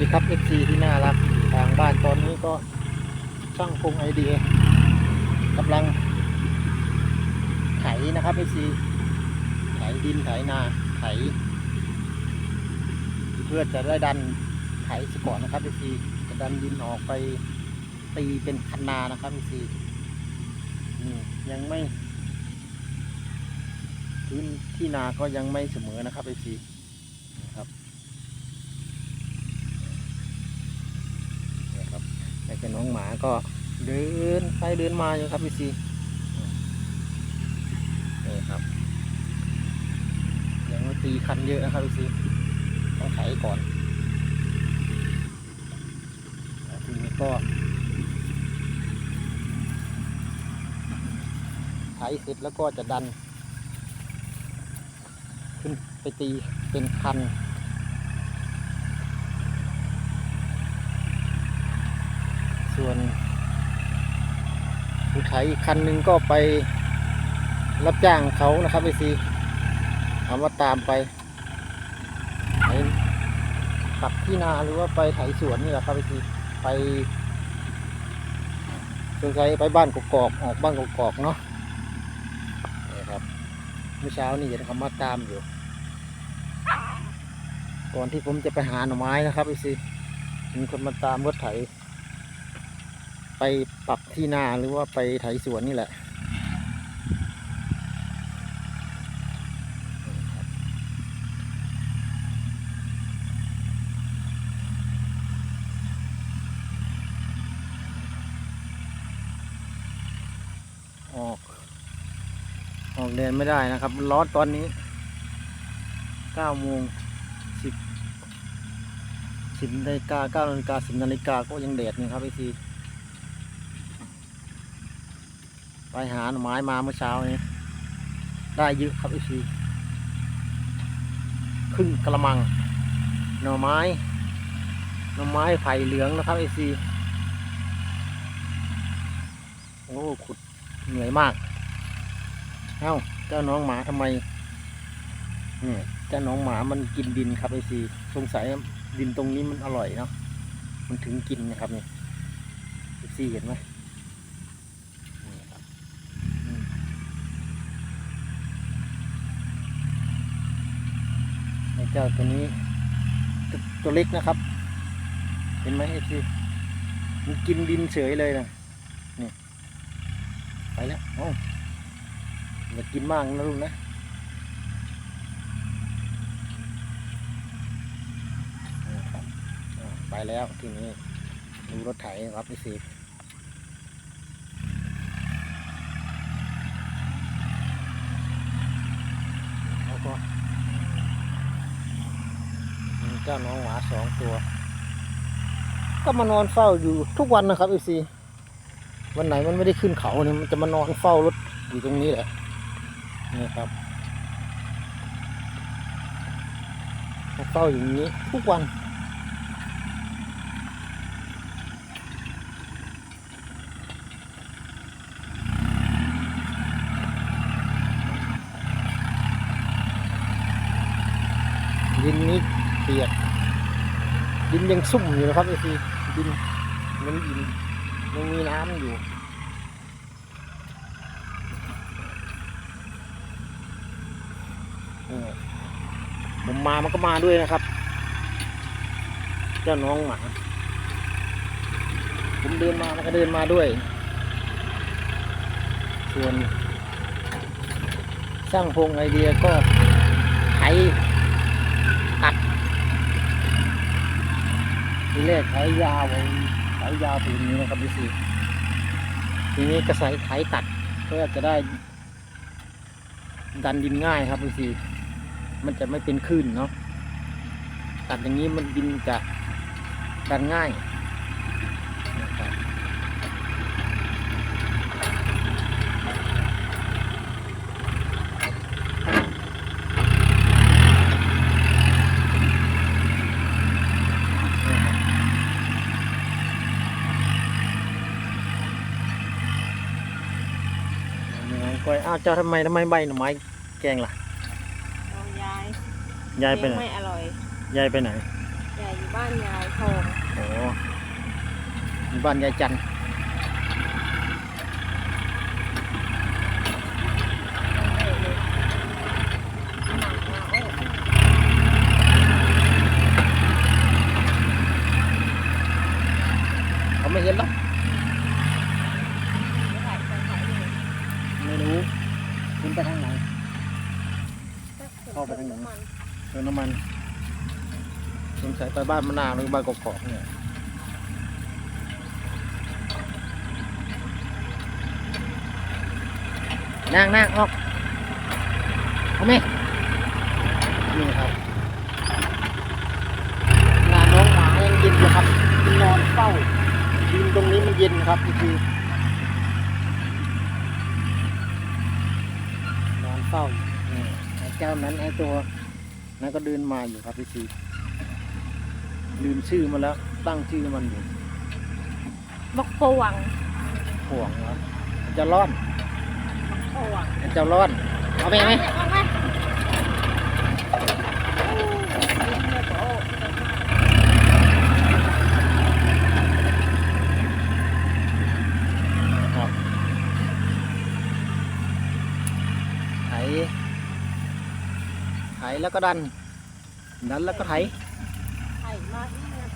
ดีครับ FC ที่น่ารักทางบ้านตอนนี้ก็ช่างพงไอเดียกำลังไถนะครับ FC ไถดินไถนาไถ เพื่อจะได้ดันไถสก่อนนะครับ FC จะดันดินออกไปตีเป็นคันนานะครับ FC นี่ยังไม่พื้นที่นาก็ยังไม่เสมอนะครับ FC นะครับ นะครับแต่เจ้าน้องหมา ก็เดินไปเดินมาอยู่ครับพี่ซีนี่ครับยังไม่ตีคันเยอะนะครับพี่ซีต้องไถก่อนแล้วทีนี้ก็ไถเสร็จแล้วก็จะดัน ขึ้นไปตีเป็นคัน ส่วน ผู้ใช้อีกคันหนึ่งก็ไปรับจ้างเขานะครับไอซีถามาตามไปไถตัดที่นาหรือว่าไปไถสวนนี่แหละครับไอซีไปสงสัยไปบ้านกกอกออกบ้านกกอกเนาะนี่ครับเมื่อเช้านี่เห็นเขามาตามอยู่ ก่อนที่ผมจะไปหาหน่อไม้นะครับไอซีมีคนมาตามรถไถ ไปปรับที่นาหรือว่าไปไถสวนนี่แหละออกออกเดินไม่ได้นะครับมันร้อนตอนนี้เก้าโมงสิบสิบนาฬิกาเก้านาฬิกาสิบนาฬิกาก็ยังแดดนี่ครับไอที ไปหาหน่อไม้มาเมื่อเช้านี้ ได้เยอะครับไอซีครึ่งกระมัง หน่อไม้ หน่อไม้ไผ่เหลืองนะครับไอซีโอ้ขุดเหนื่อยมาก เอ้าเจ้าน้องหมาทำไมเนี่ยเจ้าน้องหมามันกินดินครับไอซีสงสัยดินตรงนี้มันอร่อยเนาะมันถึงกินนะครับเนี่ยไอซีเห็นไหม นี่ครับอืมไอ้ เจ้าตัวนี้ตัวตัวเล็กนะครับ เห็นไหมเอฟซีมันกินดินเฉยเลยนะนี่ไปแล้วโอ้อย่ากินมากนะลูกนะไปแล้วทีนี้ดูรถไถครับเอฟซี แล้วก็มี เจ้าน้องหมาสองตัว ก็มานอนเฝ้าอยู่ทุกวันนะครับไอซีวันไหนมันไม่ได้ขึ้นเขาเนี่ยมันจะมานอนเฝ้ารถอยู่ตรงนี้แหละนี่ครับเฝ้าอยู่างนี้ทุกวันดินนี้ียกดินยังซุ่มอยู่นะครับไอซีดินมันดินยังมีน้ำอยู่ผมมามันก็มาด้วยนะครับ เจ้าน้องหมา ผมเดินมามันก็เดินมาด้วย ส่วน สร้างพงไอเดียก็ไถ ทีแรกไถยาวไว้ไถยาวถึงนี้นะครับพี่สีทีนี้กระสายไถตัดเพื่อจะได้ ดันดินง่ายครับพี่สีมันจะไม่เป็นคลื่นเนาะตัดอย่างนี้มันดินจะดันง่าย อย่างนั้นก็อ้าวเจ้าทำไมทำไมใบหน่อไม้แกงล่ะเอายายยายไปไหนเลี้งไม่อร่อยยายไปไหนยยายอยู่บ้านยายทองโอ้มีบ้านยายจันทร์ เออเลยหนังมาโอ้ เขาไม่เห็นหรอก ไม่ถ่ายไปถ่ายเลย ไม่รู้ขึ้นไปทางไหน เข้าไป ทางนมันเติมน้ำมันสงสัยไปบ้านมะนาวหรือบ้านกอกๆเนี่ยนั่งนั่งออกเอาไหมนี่ครับงานน้องหมายังเย็นอยู่ครับนอนเฝ้าดินตรงนี้มันเย็นครับคือ นอนเฝ้า เจ้านั้นไอ้ตัวนั้นก็เดินมาอยู่ครับพี่ซีลืมชื่อมันแล้ว ตั้งชื่อมันอยู่บักโปวังห่วงเหรอมันจะร้อนบักโปวังมันจะร้อน เอาไปไหมเอาไหมโอ้ยเลือดโอ้ยครับไถ ไถแล้วก็ดัน ดันแล้วก็ไถไข่มาอีกนะ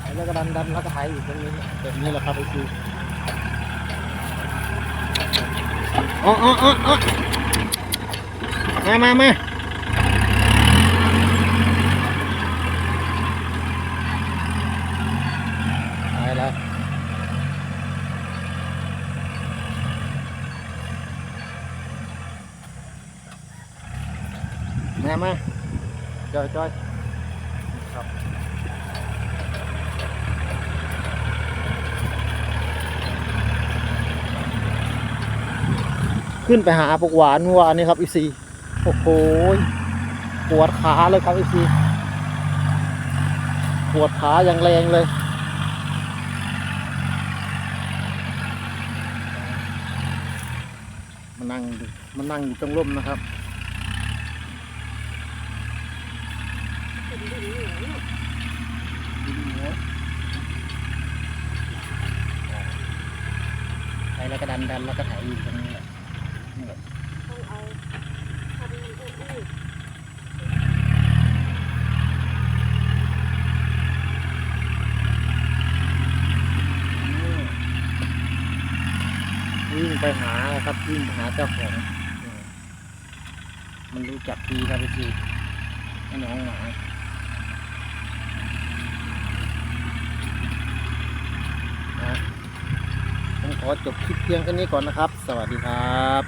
ไถแล้วก็ดันดันแล้วก็ไถอยู่ตรงนี้แบบนี้แหละครับไอ้คืออ๋ออ๋ออ๋ออ๋อมามามาไปแล้ว มามาจอยจอยครับขึ้นไปหาปกหวานเมื่อวานนี้ครับอีซีโอ้โหปวดขาเลยครับอีซีปวดขาอย่างแรงเลยมานั่งดูมานั่งอยู่ตรงร่มนะครับ เป็นดินเหนียวเนี่ย ดินเหนียว ไปแล้วก็ดันดันแล้วก็ไถ่ายอยู่ตรงนี้แหละนี่แหละต้องเอาทำมันอื้วิ่งไปหาครับวิ่งไปหาเจ้าของมันรู้จักดีครับพี่ไอ้น้องหมา นะผมขอจบคลิปเพียงแค่นี้ก่อนนะครับ สวัสดีครับ